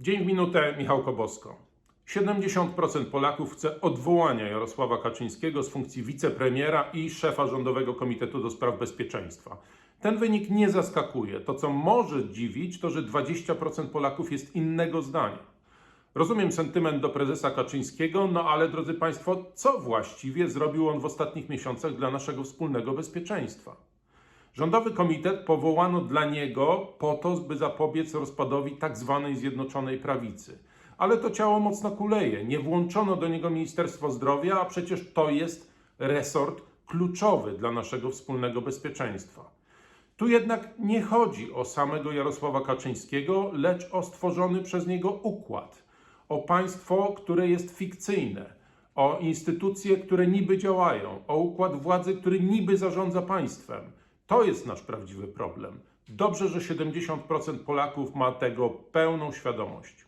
Dzień w minutę, Michał Kobosko. 70% Polaków chce odwołania Jarosława Kaczyńskiego z funkcji wicepremiera i szefa Rządowego Komitetu do Spraw Bezpieczeństwa. Ten wynik nie zaskakuje. To, co może dziwić, to, że 20% Polaków jest innego zdania. Rozumiem sentyment do prezesa Kaczyńskiego, no ale drodzy Państwo, co właściwie zrobił on w ostatnich miesiącach dla naszego wspólnego bezpieczeństwa? Rządowy komitet powołano dla niego po to, by zapobiec rozpadowi tak zwanej Zjednoczonej Prawicy. Ale to ciało mocno kuleje. Nie włączono do niego Ministerstwo Zdrowia, a przecież to jest resort kluczowy dla naszego wspólnego bezpieczeństwa. Tu jednak nie chodzi o samego Jarosława Kaczyńskiego, lecz o stworzony przez niego układ, o państwo, które jest fikcyjne, o instytucje, które niby działają, o układ władzy, który niby zarządza państwem. To jest nasz prawdziwy problem. Dobrze, że 70% Polaków ma tego pełną świadomość.